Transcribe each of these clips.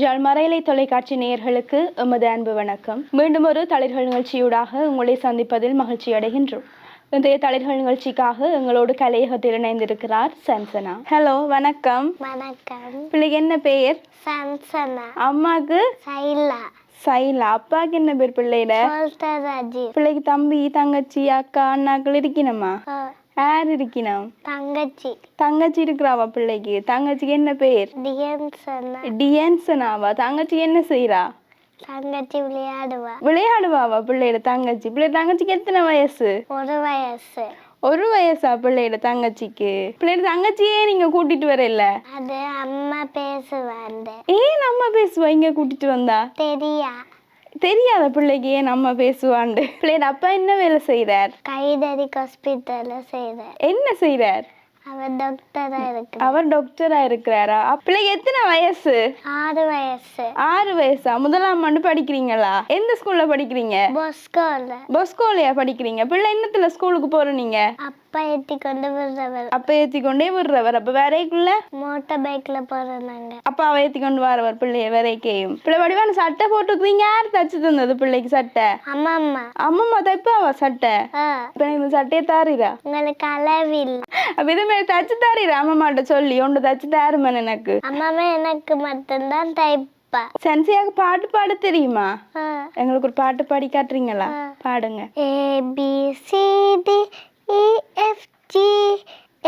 ஜாழ் மறையலை தொலைக்காட்சி நேயர்களுக்கு எமது அன்பு வணக்கம். மீண்டும் ஒரு தளிர்கள் நிகழ்ச்சியூடாக உங்களை சந்திப்பதில் மகிழ்ச்சி அடைகின்றோம். இன்றைய தளிர்கள் நிகழ்ச்சிக்காக எங்களோடு கலையகத்தில் இணைந்திருக்கிறார் சன்சனா ஹலோ வணக்கம். வணக்கம். பிள்ளைக்கு என்ன பெயர்? சன்சனா அம்மாக்கு? சைலா. சைலா. அப்பாவுக்கு என்ன பேர் பிள்ளையிட? பிள்ளைக்கு தம்பி தங்கச்சி அக்கா அண்ணாக்கள் இருக்கணுமா? யார் இருக்கணும் தங்கச்சி. தங்கச்சி இருக்கிறாவா பிள்ளைக்கு? தங்கச்சிக்கு என்ன பேர்? டியன்சனா டியன்சனாவா தங்கச்சி என்ன செய்றா? தங்கச்சி விளையாடுவா. விளையாடுவாவா பிள்ளையோட தங்கச்சி? பிள்ளை தங்கச்சிக்கு எத்தனை வயசு? ஒரு வயசு. ஒரு வயசா பிள்ளையோட தங்கச்சிக்கு? பிள்ளையோட தங்கச்சியே நீங்க கூட்டிட்டு வரல? அது அம்மா பேசுவாண்டு ஏன் நம்ம பேசுவா? இங்க கூட்டிட்டு வந்தா? தெரியா. தெரியாத பிள்ளைக்கு ஏன் நம்ம பேசுவாண்டு? பிள்ளையோட அப்பா என்ன வேலை செய்றார் கைதறி ஹாஸ்பிட்டல்ல செய்றேன் என்ன செய்றார் அவர் டாக்டரா இருக்கு அவர் டாக்டரா இருக்கிறாரா? பிள்ளைக்கு எத்தனை வயசு? ஆறு வயசு. ஆறு வயசா? முதலாம் ஆண்டு படிக்கிறீங்களா? எந்த ஸ்கூல்ல படிக்கிறீங்க? பொஸ்கோல பொஸ்கோலையா படிக்கிறீங்க? பிள்ளை என்னத்துல ஸ்கூலுக்கு போற நீங்க? அப்பா ஏத்தி கொண்டு விடுறவர். அப்ப ஏத்தி கொண்டே விடுறவர். அப்ப வேறைக்குள்ள? மோட்டார் பைக்ல போறாங்க அப்பா அவ ஏத்தி கொண்டு வரவர் பிள்ளைய வேறைக்கையும். பிள்ளை வடிவான சட்டை போட்டுக்கிறீங்க யார் தச்சு தந்தது பிள்ளைக்கு சட்டை? அம்மா அம்மா. அம்மம்மா தைப்பாவா சட்டை? இப்ப இந்த சட்டையை தாரிரா? உங்களுக்கு அளவில்லை. அப்ப இதுமாரி தச்சு தாரிரா அம்மம்மாட்ட சொல்லி ஒன்று தச்சு தாருமன் எனக்கு. அம்மாவே எனக்கு மட்டும்தான் தைப்பா. சென்சியாக பாட்டு பாட தெரியுமா. எங்களுக்கு ஒரு பாட்டு பாடி காட்டுறீங்களா? பாடுங்க. A B C D E F G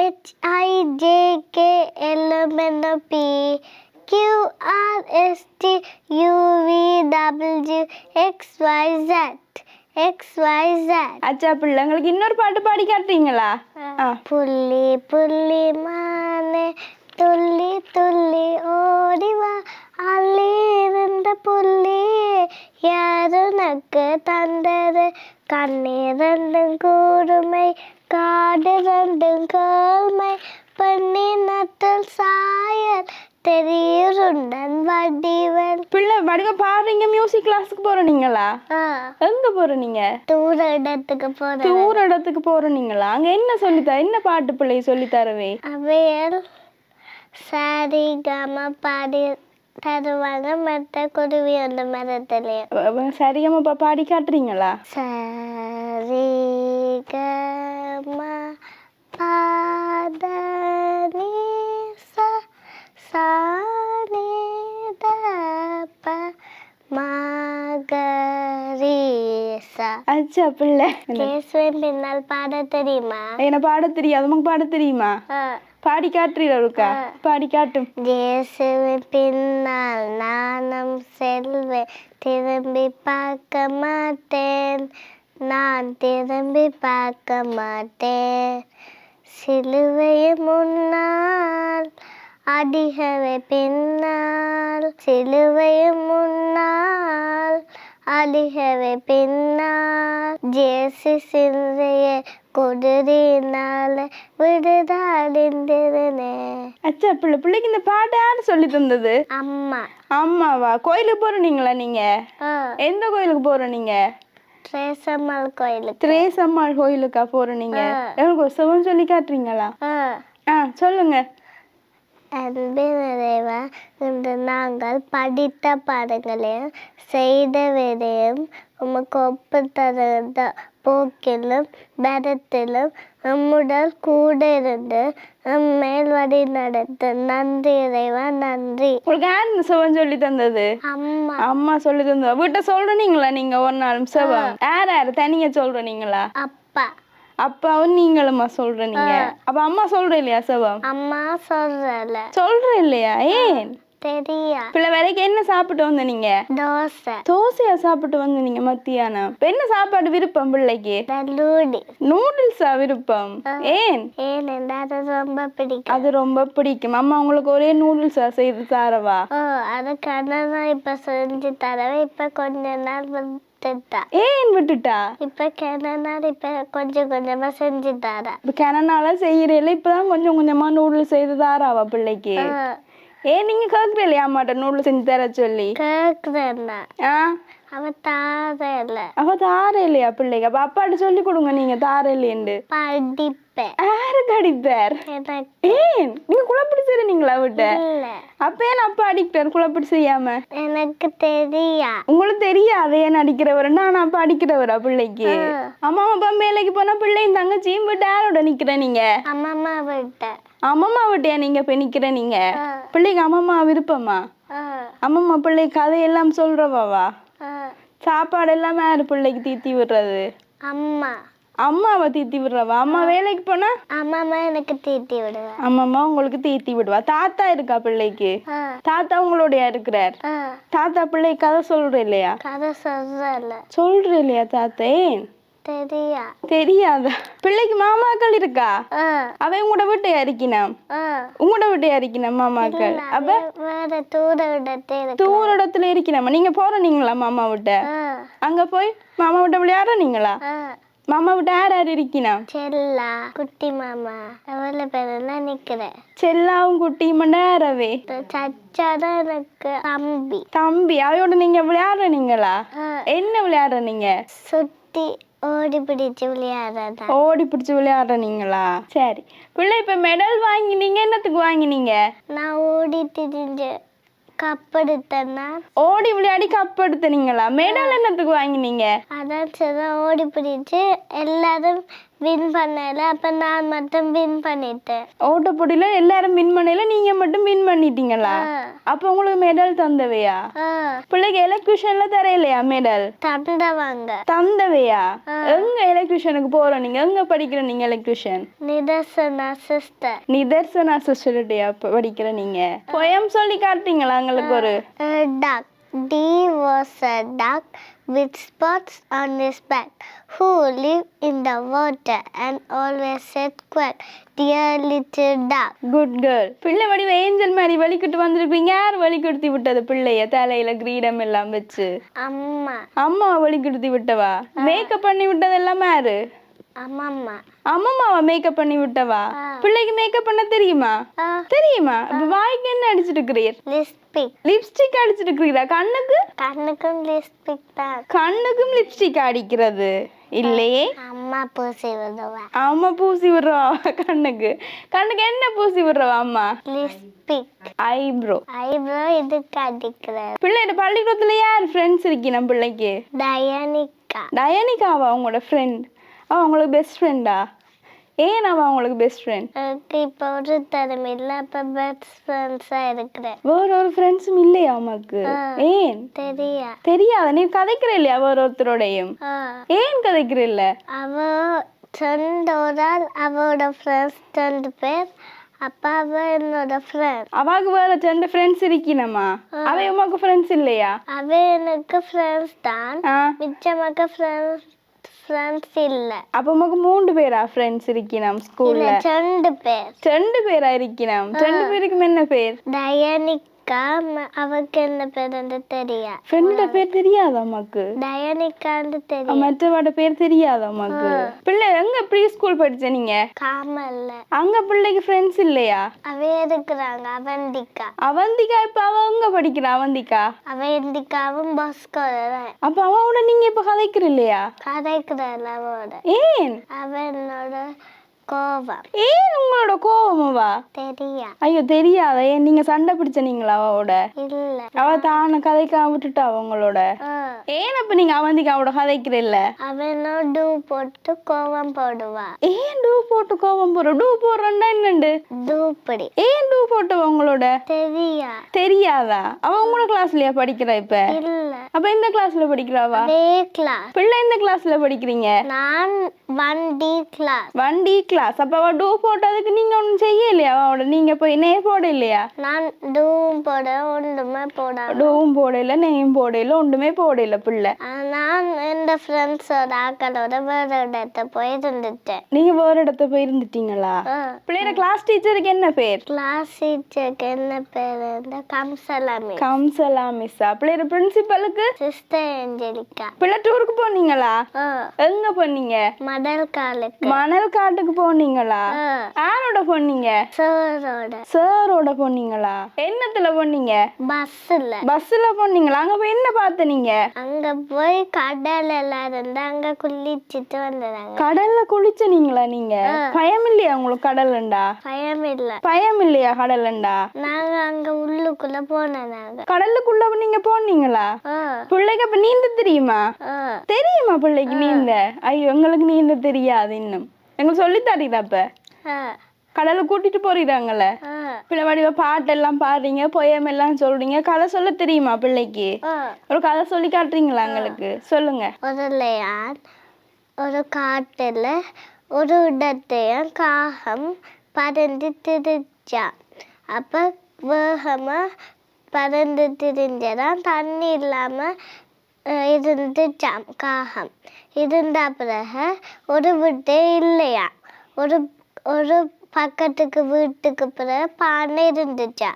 H I J K L M N O P Q R S T U V W X Y Z. X Y Z. அச்சா பிள்ளை எங்களுக்கு இன்னொரு பாட்டு பாடி காட்டுறீங்களா? புள்ளி புள்ளி மானே துள்ளி துள்ளி ஓடிவா அள்ளி இருந்த புள்ளி யாருனக்கு தந்தது. கண்ணீர் ரெண்டும் கூடுமை காடு ரெண்டும் கோல்மை பண்ணி நட்டல் சாயல் தெரியுருண்டன் வடிவன் பிள்ளை வடிவ பாடுறீங்க மியூசிக் கிளாஸுக்கு போறீங்களா ஆ, எங்க போறீங்க தூர இடத்துக்கு போறேன். தூர இடத்துக்கு போறீங்களா அங்க என்ன சொல்லித்தா என்ன பாட்டு பிள்ளை சொல்லி தரவே அவையல் சாரி கம பாடி தருவாங்க மற்ற குருவி அந்த மரத்துலேயே சரியாம பாடி காட்டுறீங்களா? சாரி கம பாத மகரி ச அச்சா பிள்ளை. கேசுவன் பின்னால் பாட தெரியுமா? என்ன பாட தெரியாது. உனக்கு பாட தெரியுமா? பாடி காட்டுறீரா பாடி காட்டும் இயேசுவின் பின்னால் நானும் செல்வேன். திரும்பி பார்க்க மாட்டேன். நான் திரும்பி பார்க்க மாட்டேன். சிலுவையின் முன்னால் அடிகவை பின்னால் சிலுவையின் முன்னால் அடிகவை பின்னால். ஜேசு சிந்தைய கொடுறினால விடுதாடிந்திருனே அச்சா பிள்ளை பிள்ளைக்கு இந்த பாட்டு யாரு சொல்லி தந்தது. அம்மா. ஆமாவா கோயிலுக்கு போறீங்களா நீங்க? எந்த கோயிலுக்கு போற நீங்க? திரேசம்மாள் கோயிலுக்கு. திரேசம்மாள் கோயிலுக்கா போற நீங்க? எனக்கு ஒரு சொல்லி காட்டுறீங்களா? ஆ சொல்லுங்க. அன்பின் நிறைவா இன்று நாங்கள் படித்த பாடங்களையும் செய்த விதையும் உமக்கு ஒப்பு தருந்த போக்கிலும் பரத்திலும் நம்முடன் கூட இருந்து நம்மேல் வழி நடத்த நன்றி இறைவா நன்றி. உங்களுக்கு யார் சிவன் சொல்லி தந்தது? அம்மா. அம்மா சொல்லி தந்தா வீட்டை சொல்றீங்களா நீங்க ஒரு நாள் சிவன். யார் யார்? தனியா சொல்றீங்களா? அப்பா. அப்பாவும் நீங்களுமா சொல்றீங்க அப்ப அம்மா சொல்ற இல்லையா சிவம் அம்மா சொல்றல. சொல்ற இல்லையா? ஏன்? தெரியா. பிள்ளை வரைக்கும் என்ன சாப்பிட்டு வந்த நீங்க? தோசை. தோசையா சாப்பிட்டு வந்து நீங்க மத்தியானம்? என்ன சாப்பாடு விருப்பம் பிள்ளைக்கு? நூடுல்ஸா. விருப்பம்? ஏன்? ஏன் அது ரொம்ப பிடிக்கும். அது ரொம்ப பிடிக்கும். அம்மா உங்களுக்கு ஒரே நூடுல்ஸா செய்து தாரவா? ஓ அது கண்ணனா இப்ப செஞ்சு தரவே இப்ப கொஞ்ச நாள் விட்டுட்டா. ஏன் விட்டுட்டா? இப்ப கிணநாள் இப்ப கொஞ்சம் கொஞ்சமா செஞ்சு தரா இப்ப கிணனால செய்யறேல இப்பதான் கொஞ்சம் கொஞ்சமா நூடுல்ஸ் செய்து தாராவா பிள்ளைக்கு ஏன் நீங்க கேக்குற இல்லையா அம்மாட்ட நூடுல்ஸ் செஞ்சு தர சொல்லி? கேக்குறேன்னா அவ தாரல அவ தார இல்லையா பிள்ளைக்கு? அப்ப அப்பாட்ட சொல்லி கொடுங்க நீங்க தார இல்லையண்டு படிப்பேன் யாருக்கு அடிப்பார் எனக்கு. ஏன்? நீங்க குழப்படி செய்றீங்களா விட்ட இல்ல. அப்ப ஏன் அப்பா அடிக்கிறார் குழப்படி செய்யாம? எனக்கு தெரியா. உங்களுக்கு தெரியாது ஏன் அடிக்கிறவர்? நான் அப்பா அடிக்கிறவரா பிள்ளைக்கு? அம்மா அப்பா வேலைக்கு போனா பிள்ளையும் தங்கச்சியும் விட்டு யாரோட நிக்கிற நீங்க? அம்மா விட்ட. அம்மம்மா விட்டியா நீங்க இப்ப நிக்கிற நீங்க? பிள்ளைக்கு அம்மம்மா விருப்பமா? அம்மம்மா பிள்ளை கதையெல்லாம் சொல்றவாவா? சாப்பாடு எல்லாம் யாரு பிள்ளைக்கு தீத்தி விடுறது. அம்மா. அம்மாவை தீத்தி விடுறவா? அம்மா வேலைக்கு போனா? அம்மா எனக்கு தீட்டி விடுவேன் அம்மம்மா உங்களுக்கு தீத்தி விடுவா. தாத்தா இருக்கா பிள்ளைக்கு? தாத்தா உங்களோடயா இருக்கிறார். தாத்தா பிள்ளை கதை சொல்ற இல்லையா? கதை சொல்ற இல்லையா தாத்தா? தெரியா. தெரியாதா? பிள்ளைக்கு மாமாக்கள் இருக்கா? அவன் உங்களோட வீட்டை அரிக்கினாம் உங்களோட வீட்டை அரிக்கினாம் மாமாக்கள்? அப்ப வேற தூர தூர இடத்துல இருக்கணுமா நீங்க போறீங்களா மாமா விட்ட? அங்க போய் மாமா விட்ட விளையாடுறீங்களா மாமா விட்ட யார் யார் இருக்கணும் செல்லா குட்டி மாமா எவ்வளவு பேர் எல்லாம் நிக்கிறேன் செல்லாவும் குட்டியும் யாரவே சச்சா தான் எனக்கு தம்பி. தம்பி அவையோட நீங்க விளையாடுறீங்களா என்ன விளையாடுறீங்க சுத்தி ஓடி பிடிச்சு விளையாடுறதா? ஓடி பிடிச்சு விளையாடுறீங்களா சரி. பிள்ளை இப்ப மெடல் வாங்கினீங்க என்னத்துக்கு வாங்கினீங்க? நான் ஓடி திரிஞ்சு கப்படுத்தேன்னா ஓடி விளையாடி கப் எடுத்தனீங்களா? மெடல் என்னத்துக்கு வாங்கினீங்க? அதான் சரி ஓடி பிடிச்சு எல்லாரும் வின் பண்ணல அப்ப நான் மட்டும் வின் பண்ணிட்டேன். ஓட்டப்போட்டியில எல்லாரும் வின் பண்ணல நீங்க மட்டும் வின் பண்ணிட்டீங்களா? அப்ப உங்களுக்கு மெடல் தந்தவையா? பிள்ளைக்கு எலக்ட்ரிஷன்ல தரையிலையா மெடல் தண்டவாங்க தந்தவையா? எங்க எலக்ட்ரிஷனுக்கு போற நீங்க? எங்க படிக்கிற நீங்க எலக்ட்ரிஷியன் நிதர்சனா சிஸ்டர். நிதர்சனா சிஸ்டர்டையா படிக்கிற நீங்க? போயம் சொல்லி காட்டுறீங்களா? எங்களுக்கு ஒரு duck. D was a duck with spots on his back, who lived in the water and always said quack, dear little duck. Good girl பிள்ளை வடிவ ஏஞ்சல் மாதிரி வலிக்கிட்டு வந்திருக்கீங்க யார் வலிக்கெடுத்தி விட்டது பிள்ளைய? தலையில கிரீடம் எல்லாம் வச்சு. அம்மா. அம்மா வலிக்கெடுத்தி விட்டவா? மேக்கப் பண்ணி விட்டது எல்லாம் யாரு அம்மம்மா அம்மம்மாவா மேக்கப் பண்ணி விட்டவா? பிள்ளைக்கு மேக்கப் பண்ண தெரியுமா? தெரியுமா? இப்ப வாய்க்கு என்ன அடிச்சிட்டு இருக்கிறீர் லிப்ஸ்டிக் அடிச்சிட்டு இருக்கிறீரா கண்ணுக்கு? கண்ணுக்கும் லிஸ்பிக் தான். கண்ணுக்கும் லிப்ஸ்டிக் அடிக்கிறது. இல்லையே? அம்மா பூசி விடுவேன் அம்மா பூசி விடுறவா கண்ணுக்கு. கண்ணுக்கு என்ன பூசி விடுறவா அம்மா? லிஸ்பிக் ஐப்ரோ ஐப்ரோ இதுக்கு அடிக்கிறது? பிள்ளையோட பள்ளிக்கூடத்துல யார் ஃப்ரெண்ட்ஸ் இருக்கி நம்ம பிள்ளைக்கு? டயனிக்கா டயனிகாவா உங்களோட ஃப்ரெண்ட் அவ உங்களுக்கு பெஸ்ட் ஃப்ரெண்டா ஏன் அவ உங்களுக்கு பெஸ்ட் ஃப்ரெண்ட் எனக்கு இப்போ ஒரு திறமை இல்லை அப்போ பெஸ்ட் ஃப்ரெண்ட்ஸாக இருக்கிறேன். வேற ஒரு ஃப்ரெண்ட்ஸும் இல்லையா உமக்கு? ஏன்? தெரியா. தெரியாத நீ கதைக்கிற இல்லையா வேற ஒருத்தரோடையும்? ஏன் கதைக்கிற இல்ல அவ ரெண்டு ஒரு ஆள் அவளோட ஃப்ரெண்ட்ஸ் ரெண்டு பேர் அப்பா அவ என்னோட ஃப்ரெண்ட் அவாக்கு வேற ரெண்டு ஃப்ரெண்ட்ஸ் இருக்கீனம்மா அவ உமக்கு ஃப்ரெண்ட்ஸ் இல்லையா? அவ எனக்கு ஃப்ரெண்ட்ஸ் தான். ஆ. மிச்சமாக ஃப்ரெண்ட்ஸ் ஃப்ரெண்ட்ஸ் இல்லை அப்ப உமக்கு மூன்று பேரா ஃப்ரெண்ட்ஸ் இருக்கணும் ஸ்கூல்ல இல்லை ரெண்டு பேர் ரெண்டு பேரா இருக்கணும் ரெண்டு பேருக்கும் என்ன பேர் டயனிக்கா ம- அவக்கு என்ன பேருன்னு தெரியா ஃப்ரெண்டோட பேர் தெரியாதா உமக்கு டயனிக்கான்னு தெரியும் மற்றவோட பேர் தெரியாதா உமக்கு பிள்ளை எங்க ப்ரீ ஸ்கூல் படிச்ச நீங்க? காமல்ல. அங்க பிள்ளைக்கு ஃப்ரெண்ட்ஸ் இல்லையா? அவ இருக்கிறாங்க அவந்திக்கா. அவந்திகா இப்ப அவ எங்க படிக்கிறா அவந்திகா அவந்திக்காவும் பஸ்கோதான் அப்ப அவனோட நீங்க இப்ப கதைக்கிற இல்லையா? கதைக்கிறாள் அவளோட ஏன்? அவ கோபம் ஏன் உங்களோட கோவமாவா? தெரியா. ஐயோ தெரியாத. ஏன் நீங்க சண்டை பிடிச்ச நீங்களா அவளோட? இல்ல. அவ தான கதைக்காம விட்டுட்டா அவங்களோட ஆ, ஏன் அப்ப நீங்க அவந்திகாவோட கதைக்கிற இல்ல அவனும் டூ போட்டு கோவம் போடுவா. ஏன் டூ போட்டு கோவம் போற டூ போடுறா என்னண்டு? டூப்படி ஏன் டூ போட்டு உங்களோட? தெரியா. தெரியாதா? அவ உங்களோட கிளாஸ்லயா படிக்கிறா இப்ப? இல்ல. அப்ப இந்த கிளாஸ்ல படிக்கிறாவா? பிள்ளை இந்த கிளாஸ்ல படிக்கிறீங்க? நான் ஒன் டி கிளாஸ் வண்டி கிளாஸ் அப்ப அவ டூ போட்டதுக்கு நீங்க ஒண்ணும் செய்யலையா? அவளோட நீங்க போய் நே போட இல்லையா நான் டூவும் போட ஒன்றுமே போடாம டூவும் போடையில நெய்யும் போடையில ஒன்றுமே போடையில பிள்ளை. நான் எந்த ஃப்ரெண்ட்ஸோட ஆக்களோட வேற இடத்த போய் இருந்துட்டேன் நீங்க வேற இடத்த போய் இருந்துட்டீங்களா பிள்ளையோட கிளாஸ் டீச்சருக்கு என்ன பேர்? கிளாஸ் டீச்சருக்கு என்ன பேர்? இந்த கம்சலாமி கம்சலா மிஸ்ஸா பிள்ளையோட பிரின்சிபலுக்கு சிஸ்டர் ஏஞ்சலிக்கா பிள்ளை டூருக்கு போனீங்களா? எங்க போனீங்க? மடல் காலுக்கு. மணல் காட்டுக்கு போனீங்களா யாரோட போனீங்க சோரோட. சாரோட போனீங்களா என்னத்துல போனீங்க பஸ்ஸில். பஸ்ல போனீங்களா அங்க போய் என்ன பார்த்த நீங்க? அங்க போய் கடல் எல்லாம் இருந்து அங்க குளிச்சுட்டு வந்துடுறாங்க கடல்ல குளிச்சனீங்களா நீங்க? பயம் இல்லையா உங்களுக்கு கடல்லண்டா பயம் இல்ல பயம் இல்லையா கடல்லண்டா நாங்க அங்க உள்ளுக்குள்ள போனோம் நாங்க கடலுக்குள்ள நீங்க போனீங்களா? பிள்ளைக்கு அப்ப நீந்த தெரியுமா? தெரியுமா பிள்ளைக்கு நீந்த? ஐயோ எங்களுக்கு நீந்த தெரியாது இன்னும். எங்களுக்கு சொல்லி தரீதா அப்ப? ஆ. கடல்ல கூட்டிட்டு போறீதாங்கல்ல ஆ. பிள்ளை வடிவ பாட்டெல்லாம் பாடுறீங்க பொயம் எல்லாம் சொல்றீங்க கதை சொல்ல தெரியுமா பிள்ளைக்கு? ஒரு கதை சொல்லி காட்டுறீங்களா எங்களுக்கு? சொல்லுங்க. ஒரு ஒரு காட்டுல ஒரு இடத்தையும் காகம் பறந்து திரிச்சான் அப்ப வேகமா பறந்து திரிஞ்சதான் தண்ணி இல்லாம இருந்து இருந்துச்சாம் காகம். இருந்த பிறகு ஒரு வீட்டே இல்லையா? ஒரு ஒரு பக்கத்துக்கு வீட்டுக்கு பிறகு பானை இருந்துச்சா?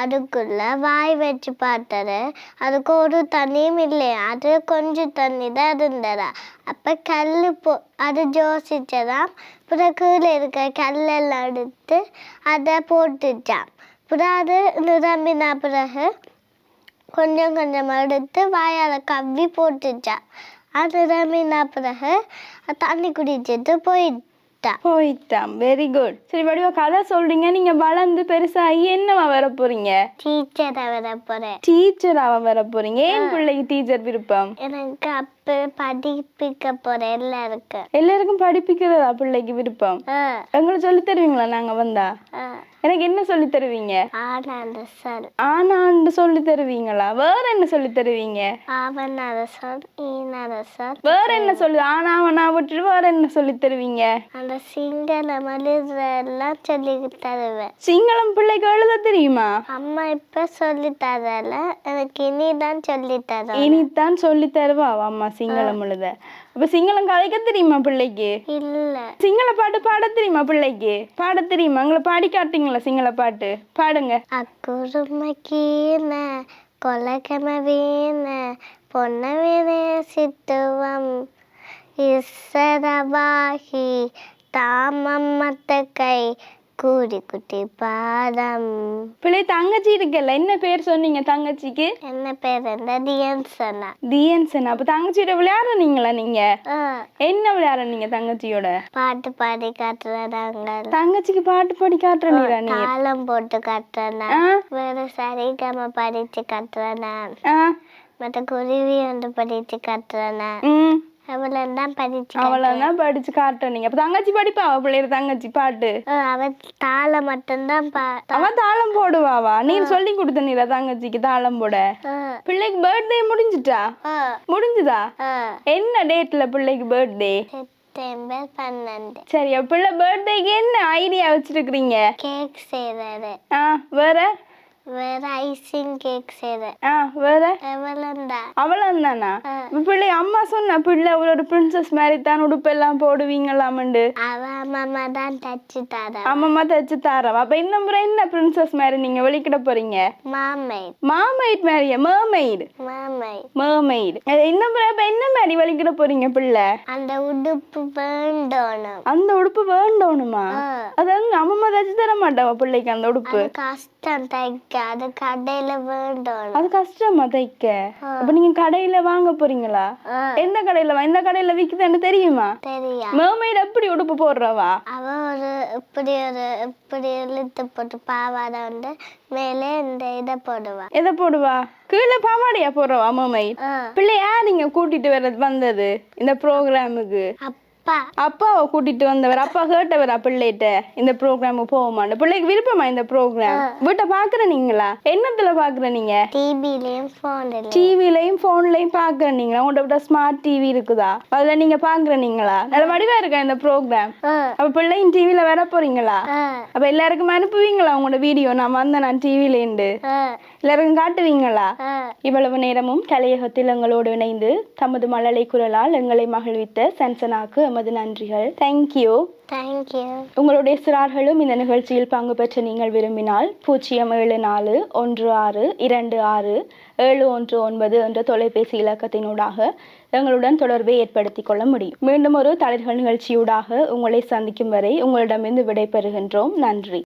அதுக்குள்ள வாய் வச்சு பார்த்தாரு அதுக்கு ஒரு தண்ணியும் இல்லையா அது கொஞ்சம் தண்ணி தான் இருந்ததா? அப்போ கல் போ அது ஜோசிச்சதாம். பிறகு கீழே இருக்க கல்லெல்லாம் எடுத்து அதை போட்டுச்சாம். பிறகு அது நிரம்பின பிறகு கொஞ்சம் கொஞ்சமாக எடுத்து வாயால் கவ்வி போட்டுச்சா அது நிரம்பின பிறகு? தண்ணி குடிச்சிட்டு போயிட்டா. போயிட்டான் வெரி குட் சரி வடிவா கதை சொல்றீங்க. நீங்க வளர்ந்து பெருசாகி என்னவா வர போறீங்க டீச்சரை வர போகிறேன் டீச்சராவா வர போறீங்க ஏன் பிள்ளைக்கு டீச்சர் விருப்பம்? எனக்கு அப்போ படிப்பிக்க போகிறேன் எல்லாருக்கும். எல்லாருக்கும் படிப்பிக்கிறதா பிள்ளைக்கு விருப்பம்? எங்களுக்கு சொல்லி தருவீங்களா? நாங்க வந்தா? எனக்கு என்ன சொல்லி தருவீங்க? ஆனாந்த சொல். ஆனாண்டு சொல்லி தருவீங்களா? வேற என்ன சொல்லி தருவீங்க? ஆவனாத சொல் ஈனாத சொல். வேற என்ன சொல்லி? ஆனாவனா விட்டுட்டு வேற என்ன சொல்லி தருவீங்க? அந்த சிங்களம் எழுதுறதெல்லாம் சொல்லி தருவேன் சிங்களம் பிள்ளைக்கு எழுத தெரியுமா? அம்மா இப்போ சொல்லி தரல. எனக்கு இனி தான் சொல்லி தரோம் இனித்தான் சொல்லி தருவா அம்மா சிங்களம் எழுத. அப்ப சிங்களம் கதைக்க தெரியுமா பிள்ளைக்கு? இல்லை. சிங்கள பாட்டு பாட தெரியுமா பிள்ளைக்கு? பாட தெரியுமா? எங்களை பாடி காட்டுங்களா சிங்கள பாட்டு? பாடுங்க. அக்குறுமக்கீன கொலகம வீண பொன்ன வீணே சித்துவம் இசரவாகி தாமம் மத்த கை கூடி குட்டி பாதம். பிள்ளை தங்கச்சி இருக்குல்ல என்ன பேர் சொன்னீங்க தங்கச்சிக்கு? என்ன பேர் என்ன டியன் சொன்னா தியன்சன். அப்ப தங்கச்சியோட விளையாடுறீங்களா நீங்க? என்ன விளையாடுறீங்க தங்கச்சியோட? பாட்டு பாடி காட்டுறாங்க தங்கச்சிக்கு பாட்டு பாடி காட்டுறீங்களா நீ தாளம் போட்டு காட்டுறேன். ஆ. வேற சரிகம படிச்சு காட்டுறேன். ஆ. மற்ற குருவி வந்து படிச்சு காட்டுறேன். ம் அவளை தான் படிச்சு அவ்வளவுதான் படிச்சு காட்டுறீங்க அப்ப தங்கச்சி படிப்பா? அவ பிள்ளைய தங்கச்சி பாட்டு. ஆ, அவ தாளம் மட்டும்தான் பா அவ தாளம் போடுவாவா? நீ சொல்லி கொடுத்த நீரா தங்கச்சிக்கு தாளம் போட. பிள்ளைக்கு பர்த்டே முடிஞ்சிட்டா? முடிஞ்சுதா. என்ன டேட்ல பிள்ளைக்கு பர்த்டே செப்டம்பர் பன்னெண்டு. சரி பிள்ளை பர்த்டேக்கு என்ன ஐடியா வச்சிருக்கிறீங்க? கேக் செய்யறது ஆ வேற? வேற ஐசிங் கேக் செய்யறது ஆ வேற எவ்வளோண்டா அவ்வளவு தானா ஆ. பிள்ளை அம்மா சொன்னா பிள்ளை ஒரு பிரின்சஸ் மாதிரி தான் உடுப்பெல்லாம் போடுவீங்களாமண்டு. அவ மாமா தான் தச்சு தர. அம்மம்மா தைச்சு தாரவா? அப்ப இந்த முறை என்ன பிரின்சஸ் மாதிரி நீங்க வெளிக்கிட போறீங்க? மாமை மாமைட் மாதிரியா? Mermaid. மாமை mermaid. இந்த முறை அப்ப என்ன மாதிரி வெளிக்கிட போறீங்க பிள்ளை? அந்த உடுப்பு வேண்டணும். அந்த உடுப்பு வேண்டணுமா? அது அம்மம்மா தைச்சு தர மாட்டாவா பிள்ளைக்கு அந்த உடுப்பு? கஷ்டம் தைக்க. அது கடையில வேண்டணும் அது கஷ்டமா தைக்க. அப்ப நீங்க கடையில வாங்க போறீங்களா? எந்த கடையில இந்த கடையில விக்குதுன்னு தெரியுமா? தெரியா. Mermaid எப்படி உடுப்பு போடுறவா? அவ ஒரு இப்படி ஒரு இப்படி இழுத்து போட்டு பாவாடை வந்து மேலே இந்த இதை போடுவா. எதை போடுவா? கீழே பாவாடையா போடுறவா ஆ, பிள்ளை யார் நீங்க கூட்டிட்டு வர வந்தது இந்த ப்ரோக்ராமுக்கு அப்பா. அப்பாவை கூட்டிட்டு வந்தவர் அப்பா கேட்டவரா பிள்ளைகிட்ட இந்த ப்ரோக்ராமுக்கு போவோமான்னு. பிள்ளைக்கு விருப்பமா இந்த ப்ரோக்ராம் வீட்டை பாக்குற நீங்களா? என்னத்துல பாக்குற நீங்க? டிவிலையும் ஃபோன்லையும் டிவிலையும் போன்லயும் பாக்குற நீங்களா? உங்கள்ட்ட ஸ்மார்ட் டிவி இருக்குதா? அதுல நீங்க பாக்குற நீங்களா? நல்ல வடிவா இருக்கா இந்த ப்ரோக்ராம் அப்ப பிள்ளையும் டிவில வர போறீங்களா? அப்ப எல்லாருக்கும் அனுப்புவீங்களா உங்களோட வீடியோ நான் வந்தேன் நான் டிவிலேண்டு ஆ, எல்லாருக்கும் காட்டுவீங்களா. இவ்வளவு நேரமும் கலையகத்தில் எங்களோடு இணைந்து தமது மழலை குரலால் எங்களை மகிழ்வித்த சன்சனாக்கு எமது நன்றிகள். தேங்க்யூ தேங்க்யூ உங்களுடைய சிறார்களும் இந்த நிகழ்ச்சியில் பங்கு பெற்ற நீங்கள் விரும்பினால் பூஜ்ஜியம் ஏழு நாலு ஒன்று ஆறு இரண்டு ஆறு ஏழு ஒன்று ஒன்பது என்ற தொலைபேசி இலக்கத்தினூடாக எங்களுடன் தொடர்பை ஏற்படுத்திக் கொள்ள முடியும். மீண்டும் ஒரு தளிர்கள் நிகழ்ச்சியூடாக உங்களை சந்திக்கும் வரை உங்களிடமிருந்து விடைபெறுகின்றோம். நன்றி.